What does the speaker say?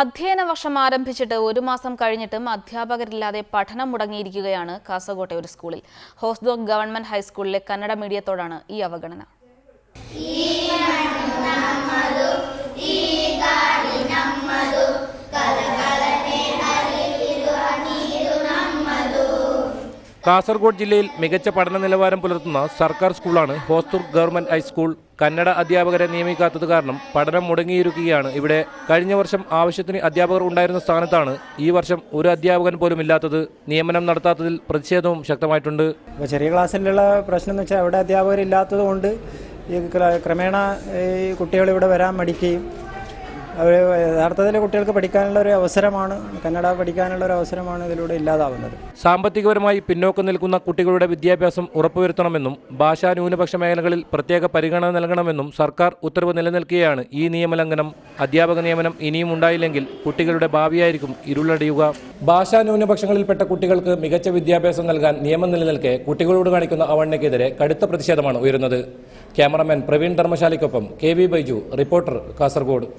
അധ്യയന വർഷം ആരംഭിച്ചിട്ട് ഒരു മാസം കഴിഞ്ഞിട്ടും അധ്യാപകരില്ലാതെ പഠനം മുടങ്ങിയിരിക്കുകയാണ് കാസർകോട്ടെ ഒരു സ്കൂളിൽ. ഹോസ്ദോക് ഗവൺമെന്റ് ഹൈസ്കൂളിലെ കന്നഡ മീഡിയത്തോടാണ് ഈ അവഗണന. കാസർഗോഡ് ജില്ലയിൽ മികച്ച പഠന നിലവാരം പുലർത്തുന്ന സർക്കാർ സ്കൂളാണ് ഹോസ്തൂർ ഗവൺമെന്റ് ഹൈസ്കൂൾ. കന്നഡ അധ്യാപകരെ നിയമിക്കാത്തത് കാരണം പഠനം മുടങ്ങിയിരിക്കുകയാണ്. ഇവിടെ കഴിഞ്ഞ വർഷം ആവശ്യത്തിന് അധ്യാപകർ ഉണ്ടായിരുന്ന സ്ഥാനത്താണ് ഈ വർഷം ഒരു അധ്യാപകൻ പോലും ഇല്ലാത്തത്. നിയമനം നടത്താത്തതിൽ പ്രതിഷേധവും ശക്തമായിട്ടുണ്ട്. ചെറിയ ക്ലാസ്സിലുള്ള പ്രശ്നം എന്ന് വെച്ചാൽ അവിടെ അധ്യാപകരില്ലാത്തത് കൊണ്ട് ഈ ക്രമേണ ഈ കുട്ടികൾ ഇവിടെ വരാൻ മടിക്കുകയും അവർ യഥാർത്ഥത്തിൽ കുട്ടികൾക്ക് പഠിക്കാനുള്ള ഒരു അവസരമാണ് കന്നഡ പഠിക്കാനുള്ള ഒരു അവസരമാണ് ഇതിലൂടെ ഇല്ലാതാവുന്നത്. സാമ്പത്തികപരമായി പിന്നോക്കം നിൽക്കുന്ന കുട്ടികളുടെ വിദ്യാഭ്യാസം ഉറപ്പുവരുത്തണമെന്നും ഭാഷാ ന്യൂനപക്ഷ മേഖലകളിൽ പ്രത്യേക പരിഗണന നൽകണമെന്നും സർക്കാർ ഉത്തരവ് നിലനിൽക്കുകയാണ് ഈ നിയമലംഘനം. അധ്യാപക നിയമനം ഇനിയും ഉണ്ടായില്ലെങ്കിൽ കുട്ടികളുടെ ഭാവിയായിരിക്കും ഇരുളടിയുക. ഭാഷാ ന്യൂനപക്ഷങ്ങളിൽപ്പെട്ട കുട്ടികൾക്ക് മികച്ച വിദ്യാഭ്യാസം നൽകാൻ നിയമം നിലനിൽക്കെ കുട്ടികളോട് കാണിക്കുന്ന അവണ്ണയ്ക്കെതിരെ കടുത്ത പ്രതിഷേധമാണ് ഉയരുന്നത്. Cameraman Praveen ധർമ്മശാലയ്ക്കൊപ്പം K V Baiju reporter Kasaragod.